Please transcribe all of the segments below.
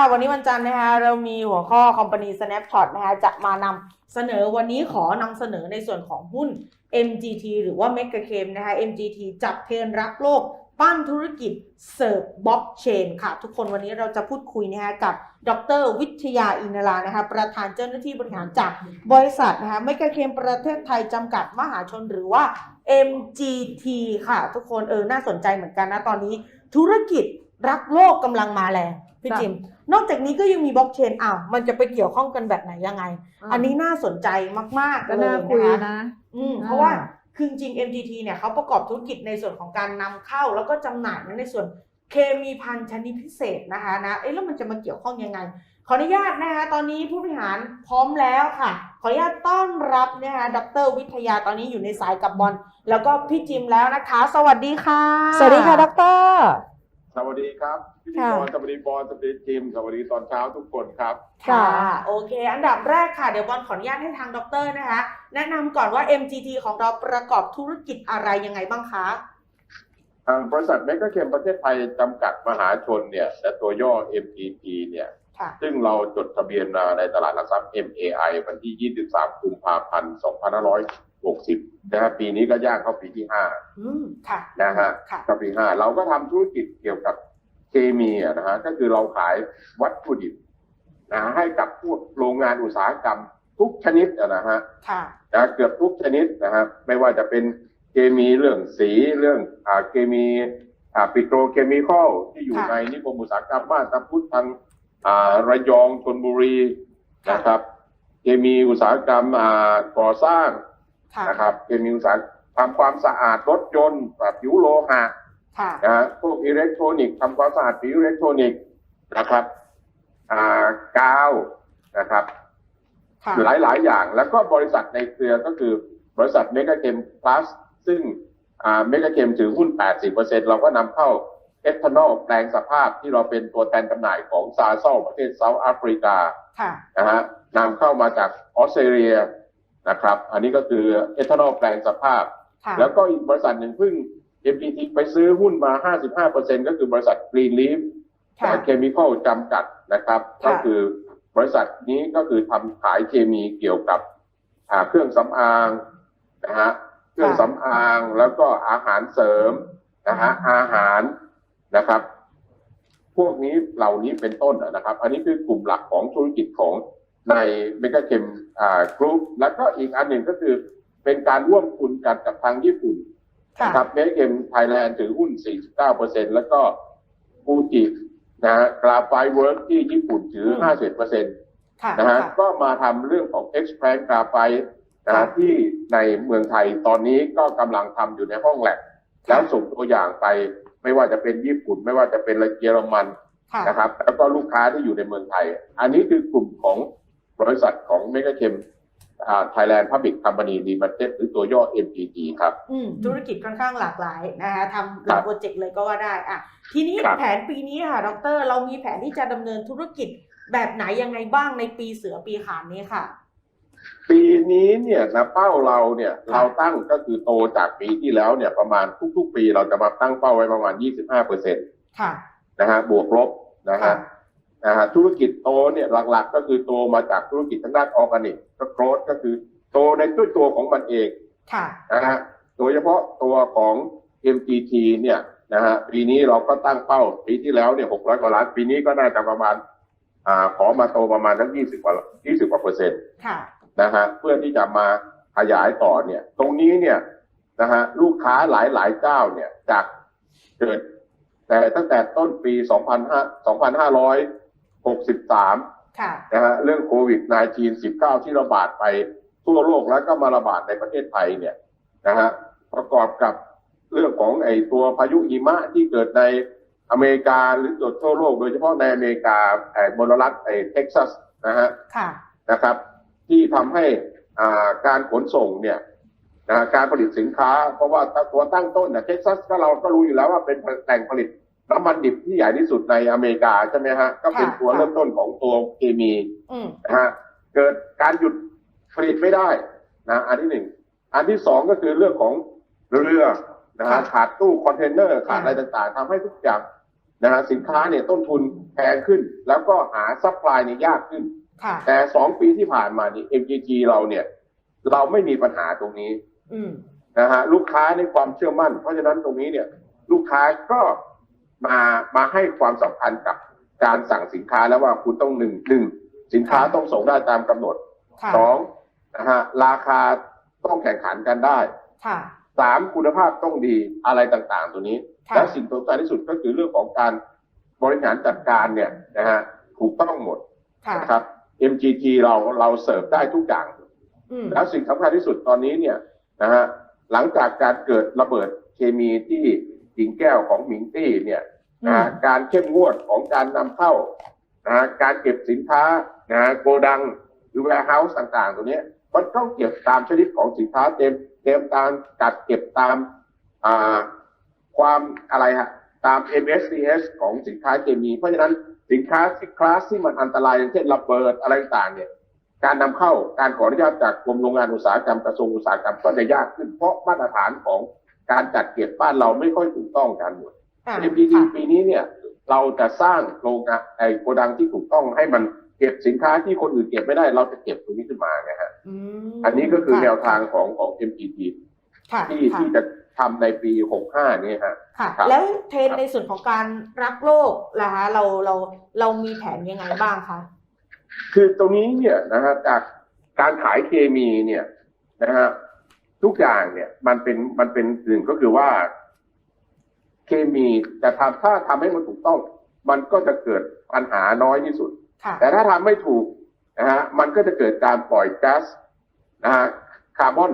ค่ะวันนี้วันจันทร์นะคะเรามีหัวข้อ Company Snapshot นะคะจะมานำเสนอวันนี้ขอนำเสนอในส่วนของหุ้น MGT หรือว่า Mega c a m นะคะ MGT จับเทรนรักโลก ปั้นธุรกิจเสิร์ฟบล็อกเชนค่ะ ทุกคนวันนี้เราจะพูดคุยนะคะกับ ดรวิทยาอินรานะคะประธานเจ้าหน้าที่บริหารจากบริษัทนะคะไม่กระเคมประเทศไทยจำกัดมหาชนหรือว่า MGT ค่ะ ทุกคนเออน่าสนใจเหมือนกันนะตอนนี้ ธุรกิจรักโลกกำลังมาแรงพี่จิม นอกจากนี้ก็ยังมีบล็อกเชนอ้าวมันจะไปเกี่ยวข้องกันแบบไหนยังไง อันนี้น่าสนใจมากๆก็เลยน่าคุยนะคะนะอืมอ่าเพราะว่าคือจริง MGT เนี่ยเขาประกอบธุรกิจในส่วนของการนำเข้า แล้วก็จำหน่ายในส่วนเคมีพันธุ์ชนิดพิเศษนะคะนะเอ๊ะแล้วมันจะมาเกี่ยวข้องยังไง ขออนุญาตนะคะตอนนี้ผู้บริหารพร้อมแล้วค่ะ ขออนุญาตต้อนรับนะคะดรวิทยาตอนนี้อยู่ในสายกับบอลแล้วก็พี่จิมแล้วนะคะ สวัสดีค่ะ สวัสดีค่ะดรสวัสดีครับ พิธีค่ะกรสวัสดีบอลสวัสดีจิมสวัสดีตอนเช้าทุกคนครับค่ะค่ะ โอเค อันดับแรกค่ะ เดี๋ยวบอลขออนุญาตให้ทางดรนะคะ แนะนำก่อนว่า MGT ของเราประกอบธุรกิจอะไรยังไงบ้างคะ ทางบริษัทเมกะเคมประเทศไทยจำกัดมหาชนเนี่ยและตัวย่อ MPP เนี่ย ค่ะ ซึ่งเราจดทะเบียนมาในตลาดหลักทรัพย์ MAI วันที่ 23 กุมภาพันธ์ 2560 นะฮะปีนี้ก็ย่างเข้าปีที่อืม ค่ะ5นะฮะค่ะเข้าปี 5 เราก็ทำธุรกิจเกี่ยวกับ เคมีอะนะฮะก็คือเราขายวัตถุดิบนะฮะให้กับพวกโรงงานอุตสาหกรรมทุกชนิดอะนะฮะค่ะนะเกือบทุกชนิดนะครับไม่ว่าจะเป็นเคมีเรื่องสีเรื่องอ่าเคมีอ่าปิโตรเคมีคอลที่อยู่ค่ะในนิคมอุตสาหกรรมมาตาพุทธทางอ่าระยองชนบุรีค่ะนะครับ เคมีอุตสาหกรรมอ่าก่อสร้างค่ะนะครับเคมีอุตสาหทำความสะอาดรถยนต์แบบผิวโลหะค่ะ นะฮะพวกอิเล็กทรอนิกส์ทำความสะอาดผิวอิเล็กทรอนิกส์นะครับอ่ากาวนะครับค่ะหลายหลายๆอย่างแล้วก็บริษัทในเครือก็คือบริษัทเมก a เคมพลัสซึ่งเมก a เคมถือหุ้น 80%เราก็นำเข้าเอทานอลแปลงสภาพที่เราเป็นตัวแทนจำหน่ายของซาเซลประเทศเซาท์แอฟริกาค่ะนะฮะนำเข้ามาจากออสเตรเลียนะครับ อันนี้ก็คือเอทานอลแปลงสภาพค่ะแล้วก็อีกบริษัทหนึ่งเพิ่ง MPT ไปซื้อหุ้นมา 55%ก็คือบริษัท Green Leaf ค่ะเคมีคอลจำกัดนะครับค่ะก็คือบริษัทนี้ก็คือทำขายเคมีเกี่ยวกับอ่าเครื่องสำอางนะฮะเครื่องสำอางแล้วก็อาหารเสริมนะฮะอาหารนะครับ พวกนี้เหล่านี้เป็นต้นนะครับ อันนี้คือกลุ่มหลักของธุรกิจของในเมก a เคมอ่ากรุ๊ปแล้วก็อีกอันหนึ่งก็คือเป็นการร่วมทุนกันกับทางญี่ปุ่นค่ะ นะครับเมกเกมไทยแลนด์ถือหุ้น 49%แล้วก็ฟูจินะฮะกราไฟเวิร์กที่ญี่ปุ่นถืออืม51%ค่ะนะฮะค่ะก็มาทำเรื่องของ e x p a n d กราไฟนะครัฮะบที่ในเมืองไทยตอนนี้ก็กำลังทำอยู่ในห้องแลบแล้วส่งตัวอย่างไปไม่ว่าจะเป็นญี่ปุ่น ไม่ว่าจะเป็นเยอรมันค่ะนะครับ แล้วก็ลูกค้าที่อยู่ในเมืองไทย อันนี้คือกลุ่มของบริษัทของเมก a เคม ไทยแลนด์พับบิ c ค o m p a n y ดีบัตเหรือตัวย่อ MPT ครับอืมธุรกิจค่อนข้างหลากหลายนะคะทำหครัลายบโปรเจกต์เลยก็ว่าได้อะทีนี้ครับแผนปีนี้ค่ะดร เรามีแผนที่จะดำเนินธุรกิจแบบไหนยังไงบ้างในปีเสือปีขานนี้ค่ะ ปีนี้เนี่ยนะเป้าเราเนี่ยค่ะเราตั้งก็คือโตจากปีที่แล้วเนี่ยประมาณทุก ๆ ปีเราจะมาตั้งเป้าไว้ประมาณ 25เปอร์เซ็นต์ค่ะนะฮะบวกลบนะฮะ นะฮะธุรกิจโตเนี่ยหลักๆ ก็คือโตมาจากธุรกิจทางด้านออร์แกนิกก็โกรธก็คือโตในตัวตัวของมันเองค่ะนะฮะโดยเฉพาะตัวของ MGT เนี่ยนะฮะปีนี้เราก็ตั้งเป้าปีที่แล้วเนี่ย600กว่าล้าน ปีนี้ก็น่าจะประมาณอ่าขอมาโตประมาณทั้ง20กว่า20กว่าเปอร์เซ็นต์ค่ะนะฮะเพื่อที่จะมาขยายต่อเนี่ย ตรงนี้เนี่ยนะฮะลูกค้าหลายหลายๆเจ้าเนี่ยจากเกิด แต่ตั้งแต่ต้นปี 2563ค่ะ นะฮะเรื่องโควิด -19 19 ที่ระบาดไปทั่วโลกแล้วก็มาระบาดในประเทศไทยเนี่ยนะฮะประกอบกับเรื่องของไอ้ตัวพายุหิมะที่เกิดในอเมริกาหรือทั่วโลก โดยเฉพาะในอเมริกาไอ้มลรัฐไอ้เท็กซัสนะฮะค่ะนะครับ ที่ทำให้อ่าการขนส่งเนี่ยนะฮะการผลิตสินค้า เพราะว่าตัวตั้งต้นเนี่ยเท็กซัสก็เราก็รู้อยู่แล้วว่าเป็นแหล่งผลิต น้ำมันดิบที่ใหญ่ที่สุดในอเมริกาใช่ไหมฮะ ก็เป็นค่ะตัวค่ะเริ่มต้นของตัวเคมีอืมนะฮะเกิดการหยุดผลิตไม่ได้นะอันที่หนึ่งอันที่สองก็คือเรื่องของเรือนะฮะค่ะขาดตู้คอนเทนเนอร์ขาดค่ะอะไรต่างๆทำให้ทุกอย่างนะฮะสินค้าเนี่ยต้นทุนแพงขึ้น แล้วก็หาซัพพลายเนี่ยยากขึ้นค่ะแต่สองปีที่ผ่านมานี่ MGG เราเนี่ย เราไม่มีปัญหาตรงนี้อืมนะฮะลูกค้าในความเชื่อมั่น เพราะฉะนั้นตรงนี้เนี่ย ลูกค้าก็ มามาให้ความสำคัญกับการสั่งสินค้าแล้วว่าคุณต้องหนึ่งหนึ่งสินค้าต้องส่งได้ตามกำหนดค่ะสองนะฮะราคาต้องแข่งขันกันได้ค่ะสามคุณภาพต้องดีอะไรต่างๆ ตัวนี้ค่ะและสิ่งสำคัญที่สุดก็คือเรื่องของการบริหารจัดการเนี่ยนะฮะถูกต้องหมดค่ะนะครับ MGT เราเราเสิร์ฟได้ทุกอย่างอืมแล้วสิ่งสำคัญที่สุดตอนนี้เนี่ยนะฮะหลังจากการเกิดระเบิดเคมีที่ กิ่งแก้วของหมิงตี้เนี่ยนะฮะการเข้มงวดของการนำเข้านะฮะการเก็บสินค้านะฮะโกดังหรือ warehouse ต่างๆ ตัวเนี้ยมันต้องเก็บตามชนิดของสินค้าเต็มเต็มตามจัดเก็บตามอ่าความอะไรฮะตาม MSCS ของสินค้าเคมี เพราะฉะนั้นสินค้าที่คลาสที่มันอันตรายอย่างเช่นระเบิดอะไรต่างๆเนี่ยการนำเข้าการขออนุญาตจากกรมโรงงานอุตสาหกรรมกระทรวงอุตสาหกรรมก็จะยากขึ้นเพราะมาตรฐานของ การจัดเก็บบ้านเราไม่ค่อยถูกต้องกันหมดอ่า MPT ค่ะปีนี้เนี่ย เราจะสร้างโรงงานไอ้โกดังที่ถูกต้องให้มันเก็บสินค้าที่คนอื่นเก็บไม่ได้ เราจะเก็บตรงนี้ขึ้นมานะฮะอืมอันนี้ก็คือค่ะแนวทางของของ MPT ค่ะที่ค่ะที่จะทำในปี 65 นี่ฮะค่ะครับแล้วเทรนด์ในส่วนของการรักโลกล่ะคะเราเราเรามีแผนยังไงบ้างคะคือตรงนี้เนี่ยนะฮะจากการขายเคมีเนี่ยนะฮะ ทุกอย่างเนี่ยมันเป็นมันเป็นหนึ่งก็คือว่า เคมีจะทำถ้าทำให้มันถูกต้อง มันก็จะเกิดปัญหาน้อยที่สุดค่ะแต่ถ้าทำไม่ถูกนะฮะมันก็จะเกิดการปล่อยก๊าซนะฮะคาร์บอน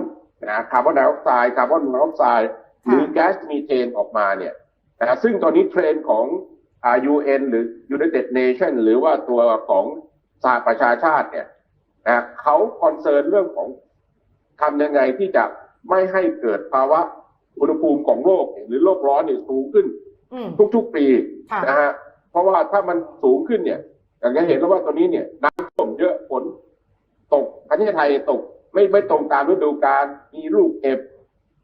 นะคาร์บอนไดออกไซด์คาร์บอนมอนอกไซด์หรือแก๊สมีเทนออกมาเนี่ยนะฮะซึ่งตอนนี้เทรนด์ของอ่า UN หรือ United Nation หรือว่าตัวของสหประชาชาติเนี่ยนะเขาคอนเซิร์นเรื่องของ ทำยังไงที่จะไม่ให้เกิดภาวะอุณหภูมิของโลกเนี่ยหรือโลกร้อนเนี่ยสูงขึ้นอืมทุกๆปีค่ะนะฮะเพราะว่าถ้ามันสูงขึ้นเนี่ย อย่างที่เห็นแล้วว่าตอนนี้เนี่ยน้ำท่วมเยอะฝนตกประเทศไทยตกไม่ไม่ตรงตามฤดูกาลมีลูกเห็บ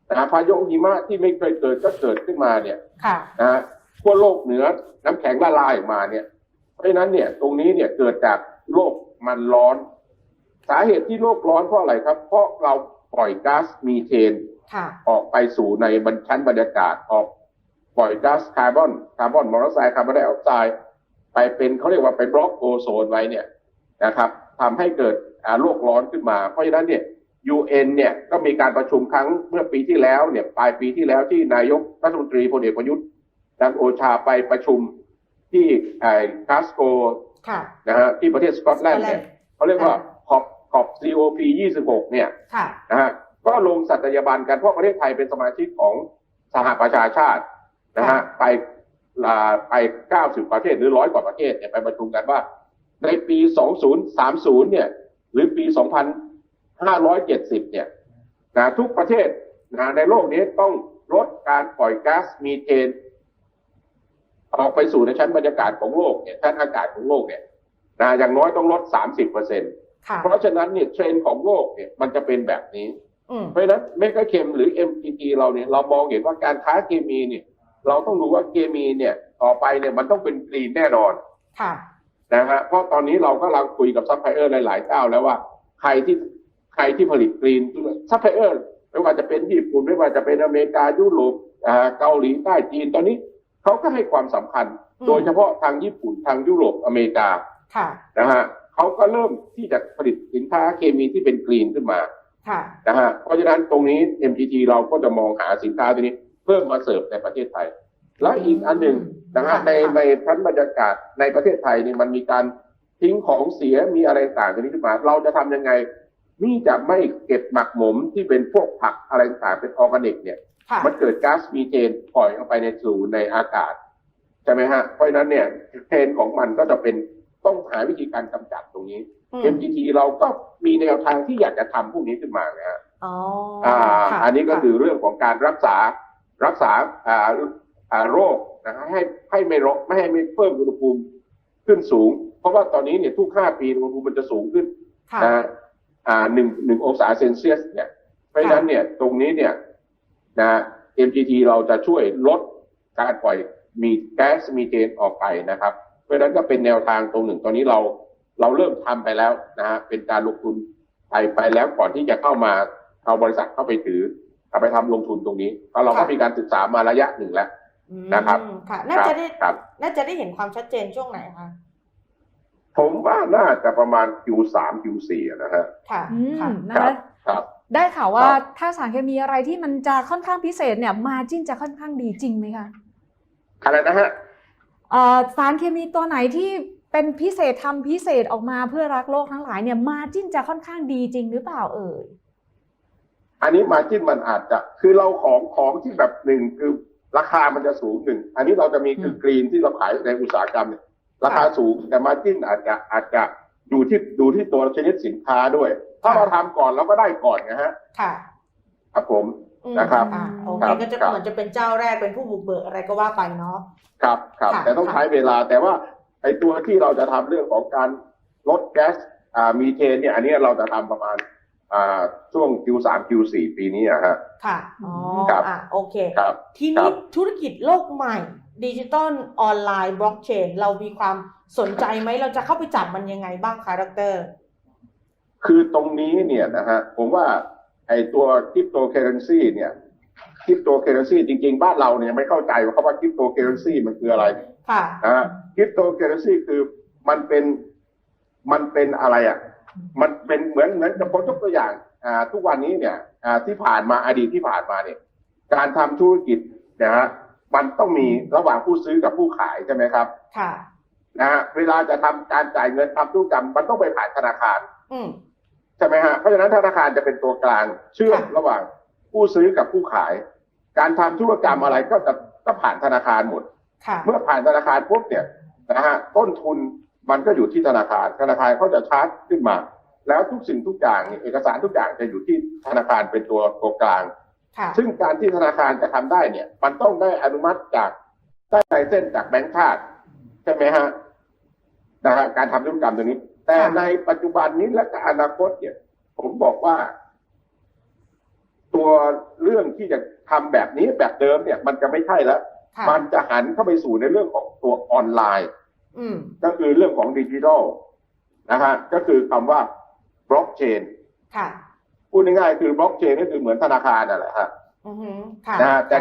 นะฮะพายุหิมะที่ไม่เคยเกิดก็เกิดขึ้นมาเนี่ยค่ะนะฮะขั้วโลกเหนือน้ำแข็งละลายออกมาเนี่ย เพราะฉะนั้นเนี่ยตรงนี้เนี่ยเกิดจากโลกมันร้อน สาเหตุที่โลกร้อนเพราะอะไรครับ เพราะเราปล่อยก๊าซมีเทนค่ะออกไปสู่ในบรรชั้นบรรยากาศออกปล่อยก๊าซคาร์บอนคาร์บอนมอนอกไซด์คาร์บอนไดออกไซด์ไปเป็นเขาเรียกว่าไปบล็อกโอโซนไว้เนี่ยนะครับทำให้เกิดอ่าโลกร้อนขึ้นมา เพราะฉะนั้นเนี่ย UN เนี่ยก็มีการประชุมครั้งเมื่อปีที่แล้วเนี่ยปลายปีที่แล้วที่นายกรัฐมนตรีพลเอกประยุทธ์จันทร์โอชาไปประชุมที่ไอ้คาสโกค่ะนะฮะที่ประเทศสกอตแลนด์เนี่ยเขาเรียกว่า ขอบขอบ COP 26 เนี่ยค่ะ นะฮะก็ลงสัตยาบันกันเพราะประเทศไทยเป็นสมาชิกของสหประชาชาตินะฮะไปลาไป 90 ประเทศหรือร้อยกว่าประเทศเนี่ยไปประชุมกันว่า ในปี 2030 เนี่ย หรือปี 2570 เนี่ยนะทุกประเทศนะในโลกนี้ต้องลดการปล่อยก๊าซมีเทน ออกไปสู่ในชั้นบรรยากาศของโลกเนี่ยชั้นอากาศของโลกเนี่ยนะอย่างน้อยต้องลด 30เปอร์เซ็นต์ค่ะ เพราะฉะนั้นเนี่ยเทรนด์ของโลกเนี่ยมันจะเป็นแบบนี้อืมเพราะฉะนั้นเมกะเคมหรือ MPT เราเนี่ยเรามองเห็นว่าการค้าเคมีเนี่ย เราต้องดูว่าเคมีเนี่ยต่อไปเนี่ยมันต้องเป็นกรีนแน่นอนค่ะนะฮะเพราะตอนนี้เราก็กำลังคุยกับซัพพลายเออร์หลายๆเจ้าแล้วว่าใครที่ใครที่ผลิตกรีนซัพพลายเออร์ไม่ว่าจะเป็นญี่ปุ่นไม่ว่าจะเป็นอเมริกายุโรปอ่าเกาหลีใต้จีนตอนนี้เขาก็ให้ความสำคัญอืมโดยเฉพาะทางญี่ปุ่นทางยุโรปอเมริกาค่ะนะฮะ เขาก็เริ่มที่จะผลิตสินค้าเคมีที่เป็นกรีนขึ้นมาค่ะนะฮะเพราะฉะนั้นตรงนี้ MGT เราก็จะมองหาสินค้าตัวนี้ เพิ่มมาเสิร์ฟในประเทศไทย และอีกอันหนึ่งนะฮะค่ะในค่ะในชั้นบรรยากาศในประเทศไทยนี่มันมีการทิ้งของเสียมีอะไรต่างตัวนี้ขึ้นมา เราจะทำยังไงนี่จะไม่เก็บหมักหมมที่เป็นพวกผักอะไรต่างเป็นออร์แกนิก เนี่ยค่ะมันเกิดก๊าซมีเทนปล่อยออกไปในสู่ในอากาศใช่ไหมฮะเพราะฉะนั้นเนี่ยเทรนด์ของมันก็จะเป็น ต้องหาวิธีการกำจัดตรงนี้อืม MGT เราก็มีแนวทางที่อยากจะทำพวกนี้ขึ้นมานะฮะอ๋ออ่าค่ะอันนี้ก็ะคือเรื่องของการรักษารักษาอ่าอ่าโรคนะฮะให้ให้ไม่รกไม่ให้ไม่เพิ่มอุณหภูมิขึ้นสูง เพราะว่าตอนนี้เนี่ยทุกห้าปีอุณหภูมิมันจะสูงขึ้นค่ะนะฮะอ่าหนึ่งหนึ่งองศาเซนเซียสเนี่ยเพราะฉะนั้นเนี่ยตรงนี้เนี่ยนะ MGT เราจะช่วยลดการปล่อยมีแก๊สมีเทนออกไปนะครับเพ ราะฉะนั้นก็เป็นแนวทางตรงหนึ่งตอนนี้เราเราเริ่มทำไปแล้วนะฮะเป็นการลงทุนไปไปแล้วก่อนที่จะเข้ามาเอาบริษัทเข้าไปถือเอาไปทำลงทุนตรงนี้เพราะเราก็มีการศึกษามาระยะหนึ่งแล้วอืมนะครับค่ะน่าจะได้ครับน่าจะได้เห็นความชัดเจนช่วงไหนคะผมว่าน่าจะประมาณ Q3 Q4 อะนะฮะค่ะอืมค่ะนะครัคะบครับได้ข่าวว่าครับถ้าสารเคมีอะไรที่มันจะค่อนข้างพิเศษเนี่ยมาจิ้นจะค่อนข้างดีจริงไหมคะอะไรนะฮะเอ่อ สารเคมีตัวไหนที่เป็นพิเศษทำพิเศษออกมาเพื่อรักโลกทั้งหลายเนี่ยมาจิ้นจะค่อนข้างดีจริงหรือเปล่าเอ่ยอันนี้มาจิ้นมันอาจจะคือเราของของที่แบบหนึ่งคือราคามันจะสูงหนึ่งอันนี้เราจะมีคือกรีนที่เราขายในอุตสาหกรรมเนี่ยราคาสูงแต่มาจิ้นอาจจะอาจจะดูที่ดูที่ตัวชนิดสินค้าด้วย ถ้าเราทำก่อนเราก็ได้ก่อนนะฮะค่ะครับผมอืม นะครับอ่าโอคเครับก็จะครับ เหมือนจะเป็นเจ้าแรกเป็นผู้บุกเบิกอะไรก็ว่าไปเนาะ ครับครับค่ะแต่ต้องค่ะ ใช้เวลาแต่ว่าไอ้ตัวที่เราจะทำเรื่องของการลดแก๊สอ่ามีเทนเนี่ยอันนี้เราจะทำประมาณอ่าช่วง Q3 Q4 ปีนี้อะฮะ ค่ะอ๋อครับอะโอเค ครับ ทีครันี้บ ธุรกิจโลกใหม่ดิจิตอลออนไลน์บล็อกเชนเรามีความสนใจไหมเราจะเข้าไปจับมันยังไงบ้างคะดร คือตรงนี้เนี่ยนะฮะผมว่า ไอ้ตัวคริปโตเคอเรนซีเนี่ยคริปโตเคอเรนซีจริง ๆ บ้านเราเนี่ยไม่เข้าใจว่าคำว่าคริปโตเคอเรนซีมันคืออะไรค่ะนะฮะคริปโตเคอเรนซีคือมันเป็นมันเป็นอะไรอะ มันเป็นเหมือนเหมือนกับผมยกตัวอย่างอ่าทุกวันนี้เนี่ยอ่าที่ผ่านมาอดีตที่ผ่านมาเนี่ย การทำธุรกิจนะฮะมันต้องมีระหว่างผู้ซื้อกับผู้ขายใช่ไหมครับ ค่ะนะฮะเวลาจะทำการจ่ายเงินทำธุรกรรมมันต้องไปผ่านธนาคาร อืมใช่ไหมฮะเพราะฉะนั้นธนาคารจะเป็นตัวกลางเชื่อมค่ะระหว่างผู้ซื้อกับผู้ขาย การทำธุรกรรมอะไรก็จะก็ผ่านธนาคารหมดค่ะเมื่อผ่านธนาคารปุ๊บเนี่ยนะฮะต้นทุนมันก็อยู่ที่ธนาคาร ธนาคารเขาจะชาร์จขึ้นมา แล้วทุกสิ่งทุกอย่างเนี่ยเอกสารทุกอย่างจะอยู่ที่ธนาคารเป็นตัวตัวกลางค่ะซึ่งการที่ธนาคารจะทำได้เนี่ย มันต้องได้อนุมัติจากได้ไลเส้นจากแบงก์ชาติใช่ไหมฮะนะฮะการทำธุรกรรมตรงนี้ แต่ค่ะในปัจจุบันนี้และอนาคตเนี่ย ผมบอกว่า ตัวเรื่องที่จะทำแบบนี้แบบเดิมเนี่ย มันจะไม่ใช่แล้วค่ะมันจะหันเข้าไปสู่ในเรื่องของตัวออนไลน์อืมก็คือเรื่องของดิจิทัลนะฮะก็คือคำว่าบล็อกเชนค่ะพูดง่ายๆคือบล็อกเชนก็คือเหมือนธนาคารนั่นแหละฮะอือหือค่ะนะฮะแต่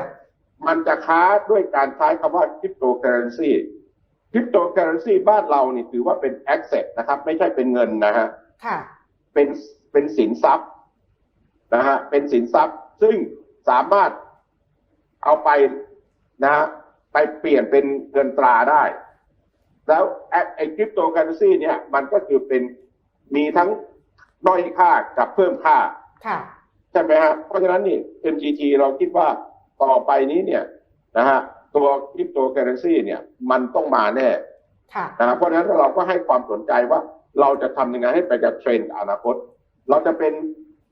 มันจะค้าด้วยการใช้คำว่าคริปโตเคอเรนซี คริปโตเคอเรนซีบ้านเรานี่ถือว่าเป็นแอสเซทนะครับ ไม่ใช่เป็นเงินนะฮะค่ะ เป็นเป็นสินทรัพย์นะฮะเป็นสินทรัพย์ซึ่งสามารถเอาไปนะฮะไปเปลี่ยนเป็นเงินตราได้ แล้วไอ้ไอ้คริปโตเคอเรนซีเนี่ย มันก็คือเป็นมีทั้งด้อยค่ากับเพิ่มค่าค่ะใช่ไหมฮะเพราะฉะนั้นนี่ MGT เราคิดว่าต่อไปนี้เนี่ยนะฮะ ตัวคริปโตเคอเรนซีเนี่ยมันต้องมาแน่ค่ะนะครับเพราะฉะนั้นเราก็ให้ความสนใจว่าเราจะทำยังไงให้ไปกับเทรนด์อนาคต เราจะเป็น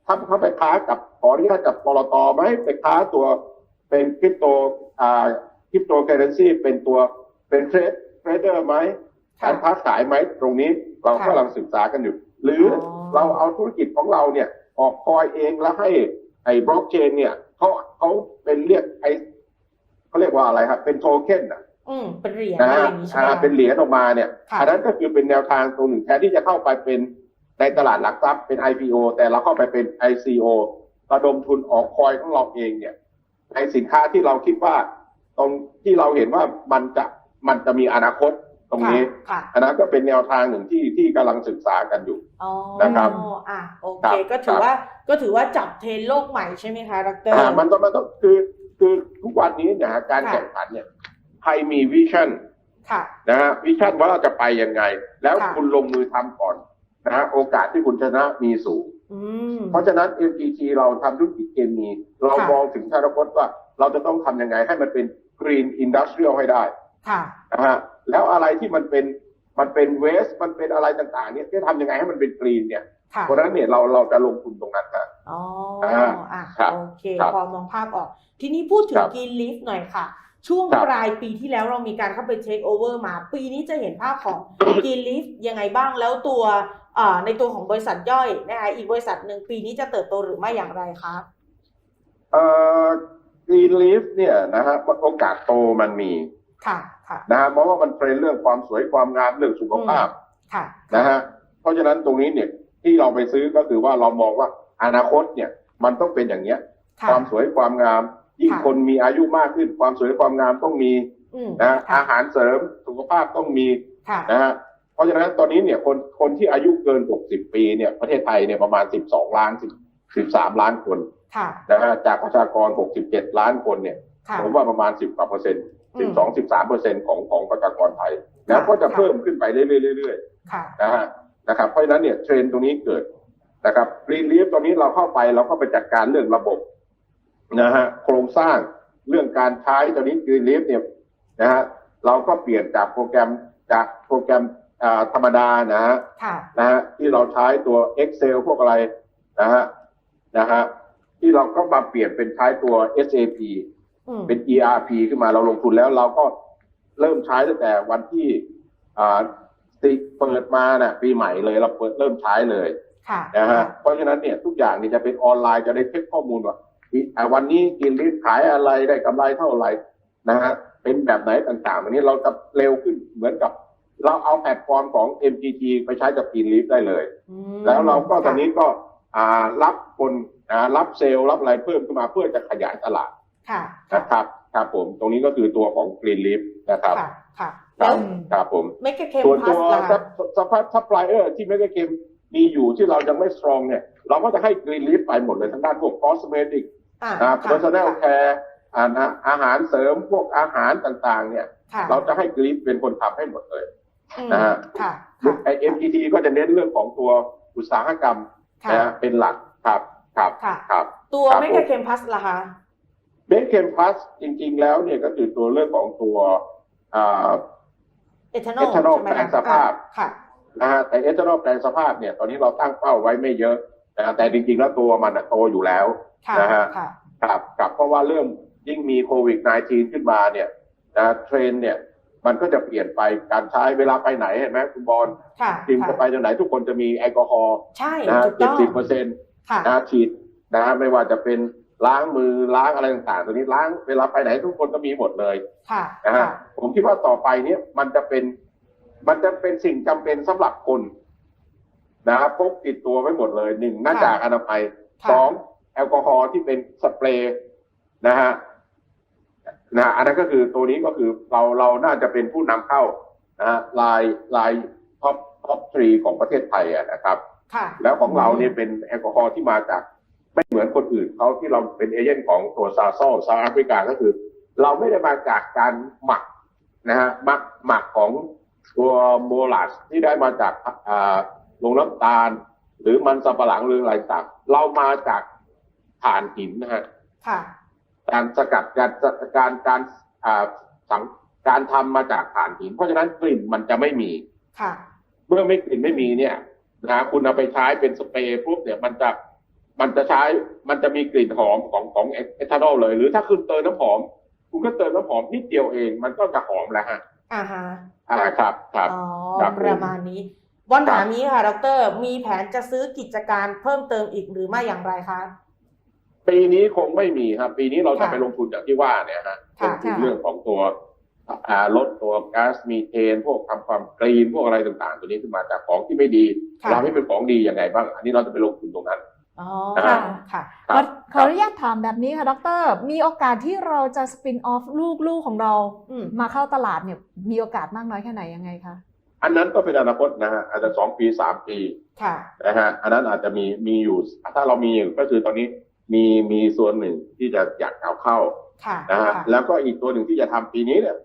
ถ้าเขาไปค้ากับขออนุญาตกับปตทไหมไปค้าตัวเป็นคริปโตอ่าคริปโตเคอเรนซีเป็นตัวเป็นเทรดเทรดเดอร์ไหมค่ะการค้าขายไหมตรงนี้เราค่ะกำลังศึกษากันอยู่ หรือออเราเอาธุรกิจของเราเนี่ยออกคอยเองแล้วให้ไอ้บล็อกเชนเนี่ยเขาเขาเป็นเรียกไอ้ เขาเรียกว่าอะไรครับ เป็นโทเค็นอะอืมเป็นเหรียญนะอะไรอฮะย่างนี้ใช่ไหมอ่าคะเป็นเหรียญออกมาเนี่ยค่ะ อันนั้นก็คือเป็นแนวทางตรงหนึ่งแทนที่จะเข้าไปเป็นในตลาดหลักทรัพย์เป็น IPO แต่เราเข้าไปเป็น ICO ระดมทุนออกคอยของเราเองเนี่ย ในสินค้าที่เราคิดว่า ตรงที่เราเห็นว่ามันจะมันจะมีอนาคตตรงนี้ ค่ะอันนั้นก็เป็นแนวทางหนึ่งที่ที่กำลังศึกษากันอยู่ อ๋อนะครับอะโอครัเคบก็ถือครับ ว่าก็ถือว่าจับเทรนด์โลกใหม่ใช่ไหมคะดร อ่ามันต้องมันต้องคือ คือทุกวันนี้เนี่ยฮะการค่ะแข่งขันเนี่ยใครมีวิชั่นค่ะนะฮะวิชั่นว่าเราจะไปยังไง แล้วค่ะคุณลงมือทำก่อนนะฮะโอกาสที่คุณชนะมีสูงอืมเพราะฉะนั้น MGT เราทำธุรกิจเคมี เราค่ะมองถึงอนาคตว่าเราจะต้องทำยังไงให้มันเป็น Green Industrial ให้ได้ค่ะนะฮะแล้วอะไรที่มันเป็นมันเป็นเวส มันเป็นอะไรต่างๆ เนี่ยจะทำยังไงให้มันเป็นกรีนเนี่ยค่ะเพราะฉะนั้นเนี่ยเราเราจะลงทุนตรงนั้นครับ อ๋ออ่าอะครับโอเคครับพอมองภาพออก ทีนี้พูดถึงครับกินลิฟหน่อยค่ะ ช่วงครับปลายปีที่แล้วเรามีการเข้าไปเทคโอเวอร์มา ปีนี้จะเห็นภาพของกินลิฟยังไงบ้างแล้วตัวอ่าในตัวของบริษัทย่อยนะคะอีกบริษัทหนึ่งปีนี้จะเติบโตหรือไม่อย่างไรคะเอ่อ Green Leaf เนี่ยนะฮะโอกาสโตมันมีค่ะค่ะนะฮะเพราะว่ามันเทรนด์เรื่องความสวยความงามเรื่องสุขภาพค่ะนะฮะเพราะฉะนั้นตรงนี้เนี่ยที่เราไปซื้อก็คือว่าเรามองว่า อนาคตเนี่ยมันต้องเป็นอย่างเนี้ย ค่ะ ความสวยความงามยิ่งค่ะ คนมีอายุมากขึ้น ความสวยความงามต้องมีอืมนะฮะค่ะอาหารเสริมสุขภาพต้องมีค่ะนะฮะเพราะฉะนั้นตอนนี้เนี่ยคนคนที่อายุเกิน 60 ปีเนี่ยประเทศไทยเนี่ยประมาณ 12 ล้าน10 13 ล้านคนค่ะนะฮะจากประชากร 67 ล้านคนเนี่ย ค่ะ ผมว่าประมาณ 10กว่าเปอร์เซ็นต์อืม 12 13เปอร์เซ็นต์ของของประชากรไทยค่ะนะก็จะค่ะ เพิ่มขึ้นไปเรื่อยๆเรื่อยๆค่ะนะฮะนะครับเพราะฉะนั้นเนี่ยเทรนด์ตรงนี้เกิด นะครับกรีนลีฟตอนนี้เราเข้าไปเราก็ไปจัดการเรื่องระบบนะฮะโครงสร้างเรื่องการใช้ตอนนี้กรีนลีฟเนี่ยนะฮะเราก็เปลี่ยนจากโปรแกรมจากโปรแกรมอ่าธรรมดานะฮะค่ะนะฮะที่เราใช้ตัว Excel พวกอะไรนะฮะนะฮะที่เราก็มาเปลี่ยนเป็นใช้ตัว SAP อืมเป็น ERP ขึ้นมาเราลงทุนแล้วเราก็เริ่มใช้ตั้งแต่วันที่อ่าติเปิดมาน่ะปีใหม่เลยเราเปิดเริ่มใช้เลยค่ะ นะฮะเพราะฉะนั้นเนี่ยทุกอย่างเนี่ยจะเป็นออนไลน์จะได้เช็คข้อมูลว่าอีอ่าวันนี้กินลิตขายอะไรได้กำไรเท่าไหร่นะฮะเป็นแบบไหนต่างๆวันนี้เราจะเร็วขึ้นเหมือนกับ เราเอาแพลตฟอร์มของ MGT ไปใช้กับกินลิฟได้เลยอืมแล้วเราก็ตอนนี้ก็อ่ารับคนอ่ารับเซลล์รับอะไรเพิ่มขึ้นมาเพื่อจะขยายตลาดค่ะนะครับครับผมตรงนี้ก็คือตัวของ Green Leaf นะครับค่ะค่ะคแล้รัวบครับผมเมกะเคมส่วนพัตัสวล่ะซัพซัพซัพพลายเออร์ที่ไม่ได้เกม มีอยู่ที่เรายังไม่สตรองเนี่ย เราก็จะให้ Green Leaf ไปหมดเลยทั้งด้านพวก cosmetic อ่าอ่าค่ะ personal care อ่านะอาหารเสริมพวกอาหารต่างๆ เนี่ยค่ะเราจะให้ Green Leaf เป็นคนทำให้หมดเลยอืมนะฮะค่ะไอ MGT ก็จะเน้นเรื่องของตัวอุตสาหกรรมค่ะนะฮะเป็นหลักครับครับค่ะครับ ตัวครับเมกะเคมพัสล่ะคะเบสเคมพลัสจริง ๆ แล้วเนี่ยก็คือตัวเรื่องของตัวอ่าเอทานอล ethanol ใช่ไหมแปลคะงสภาพอ่ค่ะ นะฮะแต่เอทานอลแปลงสภาพเนี่ยตอนนี้เราตั้งเป้าไว้ไม่เยอะนะฮะแต่จริงๆแล้วตัวมันน่ะโตอยู่แล้วค่ะนะฮะค่ะครับครับเพราะว่าเรื่องยิ่งมีโควิด -19 ขึ้นมาเนี่ยนะเทรนด์เนี่ยมันก็จะเปลี่ยนไปการใช้เวลาไปไหนเห็นไหมคุณบอลค่ะทีมจะไปค่ะที่ไหนทุกคนจะมีแอลกอฮอล์ใช่นะฮะถูกเจ็ต้ดองสิบเปอร์เซ็นต์ค่ะนะฮะฉีดนะฮะไม่ว่าจะเป็นล้างมือล้างอะไรต่างๆ ตัวนี้ล้างเวลาไปไหนทุกคนก็มีหมดเลยค่ะนะฮะค่ะผมคิดว่าต่อไปเนี้ยมันจะเป็น มันจะเป็นสิ่งจำเป็นสำหรับคนนะครับพกติดตัวไว้หมดเลยหนึ่งหน้ากากอนามัยค่ะสองแอลกอฮอล์ที่เป็นสเปรย์นะฮะนะฮะอันนั้นก็คือตัวนี้ก็คือเราเราน่าจะเป็นผู้นำเข้านะฮะลายลายท็อปท็อปทรีของประเทศไทยอะนะครับค่ะแล้วของเราเนี่ยเป็นแอลกอฮอล์ที่มาจากไม่เหมือนคนอื่นเขาที่เราเป็นเอเจนต์ของตัวซาโซซาแอฟริกาก็คือ เราไม่ได้มาจากการหมักนะฮะหมักหมักของ ตัวโมลัสที่ได้มาจากอ่าโรงน้ำตาล หรือมันสับปะหลังหรืออะไรต่างเรามาจากถ่านหินนะฮะค่ะการสกัดการการการอ่าสังการทำมาจากถ่านหิน เพราะฉะนั้นกลิ่นมันจะไม่มีค่ะ เมื่อไม่กลิ่นไม่มีเนี่ยนะคุณเอาไปใช้เป็นสเปรย์ปุ๊บเนี่ยมันจะมันจะใช้มันจะมีกลิ่นหอมของของเอทานอลเลย หรือถ้าคุณเติมน้ำหอม คุณก็เติมน้ำหอมนิดเดียวเอง มันก็จะหอมแล้วฮะ อ่าฮะอ่าครับครับอ๋อครับประมาณนี้บอลครับถามนี้ค่ะดร มีแผนจะซื้อกิจการเพิ่มเติมอีกหรือไม่อย่างไรคะปีนี้คงไม่มีครับ ปีนี้เราจะค่ะไปลงทุนอย่างที่ว่าเนี่ยฮะลค่ะงทุนค่ะเรื่องของตัวอ่าลดตัวก๊าซมีเทน พวกทำความกรีนพวกอะไรต่างๆ ตัวนี้ขึ้นมาจากของที่ไม่ดีค่ะเราให้เป็นของดียังไงบ้าง อันนี้เราจะไปลงทุนตรงนั้น อ๋อค่ะ ค่ะคขรัอบขออนุญาตถามแบบนี้ค่ะ ดร มีโอกาสที่เราจะสปินออฟลูกๆของเราอืมมาเข้าตลาดเนี่ย มีโอกาสมากน้อยแค่ไหนยังไงคะ อันนั้นก็เป็นอนาคตนะฮะ อาจจะสองปีสามปี ค่ะ นะฮะ อันนั้นอาจจะมี มีอยู่ ถ้าเรามีอยู่ก็คือตอนนี้มีมีส่วนหนึ่งที่จะอยากเอาเข้า ค่ะนะฮะค่ะแล้วก็อีกตัวหนึ่งที่จะทำปีนี้เนี่ย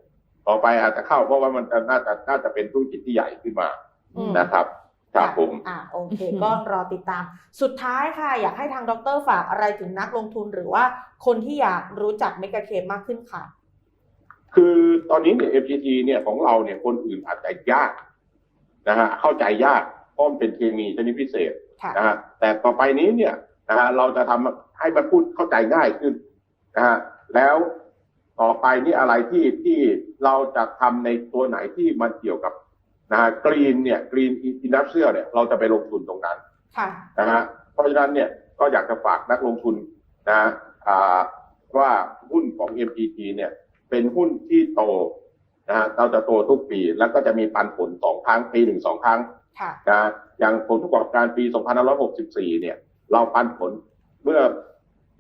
ต่อไปอาจจะเข้าเพราะว่ามันจะน่าจะน่าจะเป็นธุรกิจที่ใหญ่ขึ้นมาอืมนะครับ ครับผมอ่าโอเค ก็รอติดตาม สุดท้ายค่ะ อยากให้ทางดรฝากอะไรถึงนักลงทุนหรือว่าคนที่อยากรู้จักเมกะเคมมากขึ้นค่ะ คือตอนนี้เนี่ย FGT เนี่ยของเราเนี่ยคนอื่นอาจจะยากนะฮะเข้าใจยากเพราะมันเป็นเคมีชนิดพิเศษค่ะนะฮะแต่ต่อไปนี้เนี่ยนะฮะเราจะทำให้มันพูดเข้าใจง่ายขึ้นนะฮะแล้วต่อไปนี่อะไรที่ที่เราจะทำในตัวไหนที่มันเกี่ยวกับ นะฮะกรีนเนี่ยกรีนอินดัสเทรียเนี่ยเราจะไปลงทุนตรงนั้นค่ะนะฮะเพราะฉะนั้นเนี่ยก็อยากจะฝากนักลงทุนนะอ่าว่าหุ้นของ MGT เนี่ยเป็นหุ้นที่โตนะฮะเราจะโตทุกปีแล้วก็จะมีปันผลสองครั้งปีหนึ่งสองครั้งค่ะนะอย่างผลประกอบการปี2564 เนี่ย เราปันผลเมื่อ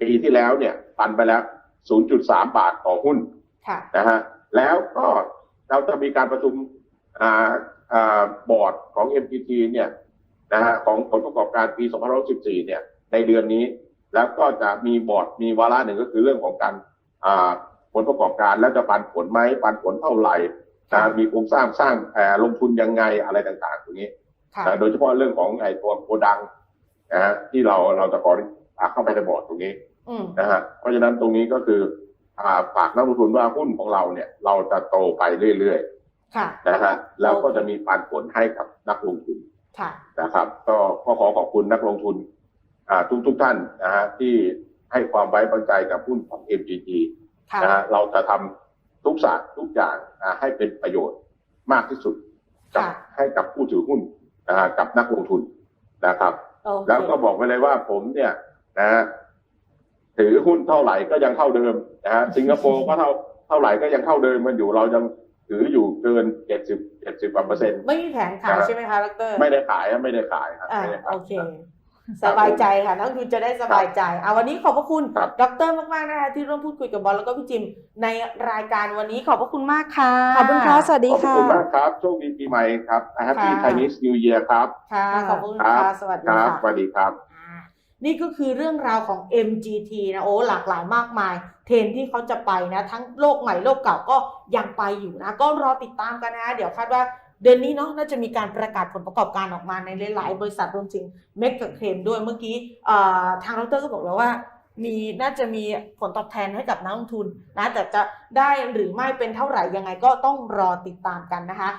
ปีที่แล้วเนี่ยปันไปแล้ว 0.3 บาทต่อหุ้นค่ะนะฮะแล้วก็เราจะมีการประชุมอ่าอ่า บอร์ดของ MPT เนี่ยนะฮะของผลประกอบการปี2564เนี่ยในเดือนนี้ แล้วก็จะมีบอร์ดมีวาระหนึ่งก็คือเรื่องของการอ่าผลประกอบการแล้วจะปันผลไหมปันผลเท่าไหร่นะมีโครงสร้างสร้างแผลลงทุนยังไงอะไรต่างๆตรงนี้ค่ะนะโดยเฉพาะเรื่องของไอ้ตัวโกดังนะฮะที่เราเราจะขอเข้าไปในบอร์ดตรงนี้อืมนะฮะเพราะฉะนั้นตรงนี้ก็คืออ่าฝากนักลงทุนว่าหุ้นของเราเนี่ย เราจะโตไปเรื่อย ค่ะๆนะฮะแล้วก็จะมีปันผลให้กับนักลงทุนค่ะนะครับ ก็ก็ขอขอบคุณนักลงทุนอ่าทุกทุกๆท่านนะฮะที่ให้ความไว้วางใจกับหุ้นของ MGT ค่ะนะฮะเราจะทำทุกศาสตร์ทุกอย่างอ่าให้เป็นประโยชน์มากที่สุดกับค่ะให้กับผู้ถือหุ้นนะฮะกับนักลงทุนนะครับโอเคแล้วก็บอกไปเลยว่าผมเนี่ยนะฮะถือหุ้นเท่าไหร่ก็ยังเท่าเดิมนะฮะสิงคโปร์ก็เท่าเท่าไหร่ก็ยังเท่าเดิมมันอยู่เรายัง ถืออยู่เกินเจ็ดสิบเจ็ดสิบกว่าเปอร์เซ็นต์ไม่มีแผนขายใช่ไหมคะดรไม่ได้ขายครับไม่ได้ขายครับอ่าไม่ได้ขาย โอเค สบายใจค่ะนักลงทุนจะได้สบายใจอ่าวันนี้ขอบพระคุณครับ ดรมากๆนะคะที่ร่วมพูดคุยกับบอลแล้วก็พี่จิมในรายการวันนี้ขอบพระคุณมากค่ะ ขอบคุณค่ะสวัสดีขอบค่ะ คุณมากครับ โชคดีปีใหม่ครับ Happy ค่ะ Chinese New Year ครับ ค่ะขอบคุณครัค่ะบสวัสคดีรับค่ะ สวัสดีครับอ่า นี่ก็คือเรื่องราวของ MGT นะโอ้หลากหลายมากมาย เทรนที่เขาจะไปนะ ทั้งโลกใหม่โลกเก่าก็ยังไปอยู่นะ ก็รอติดตามกันนะ เดี๋ยวคาดว่าเดือนนี้เนาะน่าจะมีการประกาศผลประกอบการออกมาในหลาย ๆ บริษัทรวมถึงเมกกับเคลมด้วยเมื่อกี้เอ่อทางดรก็บอกแล้วว่ามีน่าจะมีผลตอบแทนให้กับนักลงทุนนะแต่จะได้หรือไม่เป็นเท่าไหร่ยังไงก็ต้องรอติดตามกันนะคะ